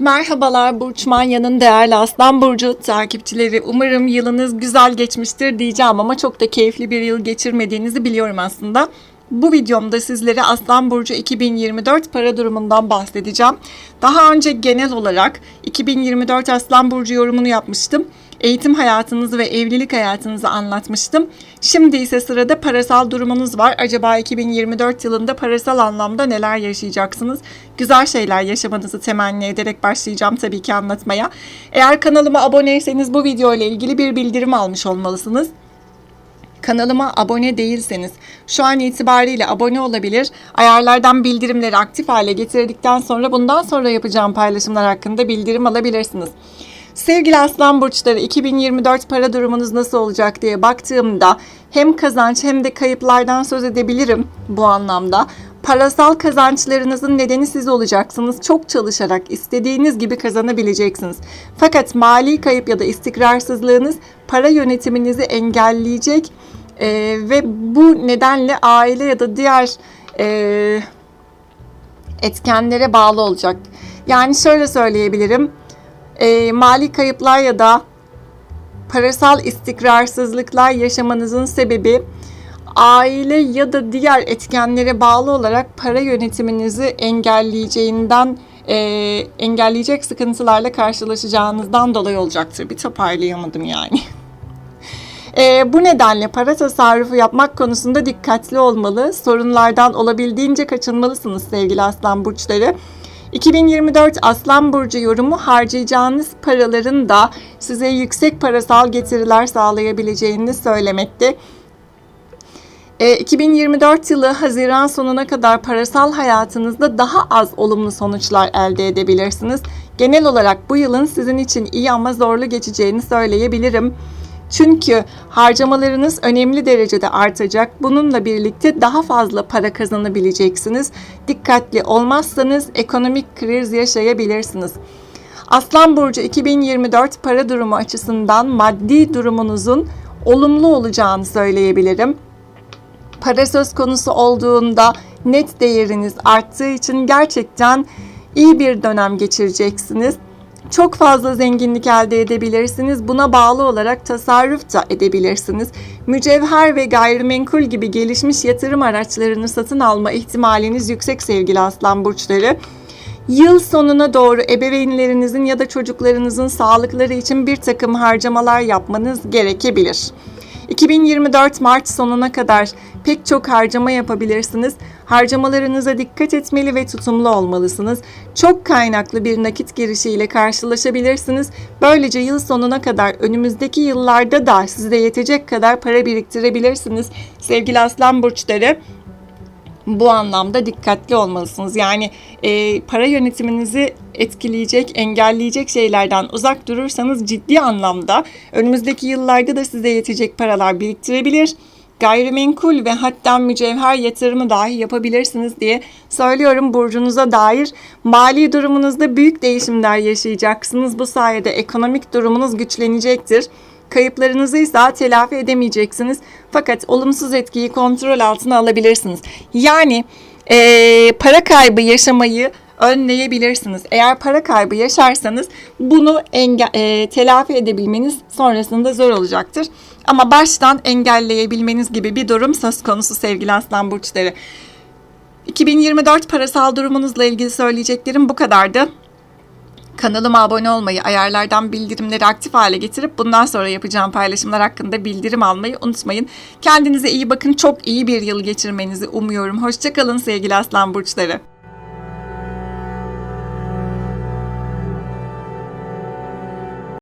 Merhabalar Burç Manya'nın değerli Aslan Burcu takipçileri. Umarım yılınız güzel geçmiştir diyeceğim ama çok da keyifli bir yıl geçirmediğinizi biliyorum aslında. Bu videomda sizlere Aslan Burcu 2024 para durumundan bahsedeceğim. Daha önce genel olarak 2024 Aslan Burcu yorumunu yapmıştım. Eğitim hayatınızı ve evlilik hayatınızı anlatmıştım. Şimdi ise sırada parasal durumunuz var. Acaba 2024 yılında parasal anlamda neler yaşayacaksınız? Güzel şeyler yaşamanızı temenni ederek başlayacağım tabii ki anlatmaya. Eğer kanalıma aboneyseniz bu video ile ilgili bir bildirim almış olmalısınız. Kanalıma abone değilseniz şu an itibariyle abone olabilir. Ayarlardan bildirimleri aktif hale getirdikten sonra bundan sonra yapacağım paylaşımlar hakkında bildirim alabilirsiniz. Sevgili Aslan Burçları 2024 para durumunuz nasıl olacak diye baktığımda hem kazanç hem de kayıplardan söz edebilirim bu anlamda. Parasal kazançlarınızın nedeni siz olacaksınız. Çok çalışarak istediğiniz gibi kazanabileceksiniz. Fakat mali kayıp ya da istikrarsızlığınız para yönetiminizi engelleyecek Ee, ve bu nedenle aile ya da diğer e, etkenlere bağlı olacak. Yani şöyle söyleyebilirim. Ee, mali kayıplar ya da parasal istikrarsızlıklar yaşamanızın sebebi aile ya da diğer etkenlere bağlı olarak para yönetiminizi engelleyeceğinden e, engelleyecek sıkıntılarla karşılaşacağınızdan dolayı olacaktır. Bir toparlayamadım yani. E, bu nedenle para tasarrufu yapmak konusunda dikkatli olmalı. Sorunlardan olabildiğince kaçınmalısınız sevgili aslan burçları. 2024 Aslan Burcu yorumu harcayacağınız paraların da size yüksek parasal getiriler sağlayabileceğini söylemekte. E, 2024 yılı Haziran sonuna kadar parasal hayatınızda daha az olumlu sonuçlar elde edebilirsiniz. Genel olarak bu yılın sizin için iyi ama zorlu geçeceğini söyleyebilirim. Çünkü harcamalarınız önemli derecede artacak. Bununla birlikte daha fazla para kazanabileceksiniz. Dikkatli olmazsanız ekonomik kriz yaşayabilirsiniz. Aslan Burcu 2024 para durumu açısından maddi durumunuzun olumlu olacağını söyleyebilirim. Para söz konusu olduğunda net değeriniz arttığı için gerçekten iyi bir dönem geçireceksiniz. Çok fazla zenginlik elde edebilirsiniz. Buna bağlı olarak tasarruf da edebilirsiniz. Mücevher ve gayrimenkul gibi gelişmiş yatırım araçlarını satın alma ihtimaliniz yüksek sevgili aslan burçları. Yıl sonuna doğru ebeveynlerinizin ya da çocuklarınızın sağlıkları için bir takım harcamalar yapmanız gerekebilir. 2024 Mart sonuna kadar pek çok harcama yapabilirsiniz. Harcamalarınıza dikkat etmeli ve tutumlu olmalısınız. Çok kaynaklı bir nakit girişiyle karşılaşabilirsiniz. Böylece yıl sonuna kadar önümüzdeki yıllarda da size yetecek kadar para biriktirebilirsiniz. Sevgili Aslan burçları bu anlamda dikkatli olmalısınız. Yani e, para yönetiminizi etkileyecek, engelleyecek şeylerden uzak durursanız ciddi anlamda önümüzdeki yıllarda da size yetecek paralar biriktirebilir. Gayrimenkul ve hatta mücevher yatırımı dahi yapabilirsiniz diye söylüyorum burcunuza dair. Mali durumunuzda büyük değişimler yaşayacaksınız. Bu sayede ekonomik durumunuz güçlenecektir. Kayıplarınızı ise telafi edemeyeceksiniz. Fakat olumsuz etkiyi kontrol altına alabilirsiniz. Yani eee, para kaybı yaşamayı önleyebilirsiniz. Eğer para kaybı yaşarsanız bunu enge- eee, telafi edebilmeniz sonrasında zor olacaktır. Ama baştan engelleyebilmeniz gibi bir durum söz konusu sevgili aslan burçları. 2024 parasal durumunuzla ilgili söyleyeceklerim bu kadardı. Kanalıma abone olmayı, ayarlardan bildirimleri aktif hale getirip bundan sonra yapacağım paylaşımlar hakkında bildirim almayı unutmayın. Kendinize iyi bakın. Çok iyi bir yıl geçirmenizi umuyorum. Hoşçakalın sevgili aslan burçları.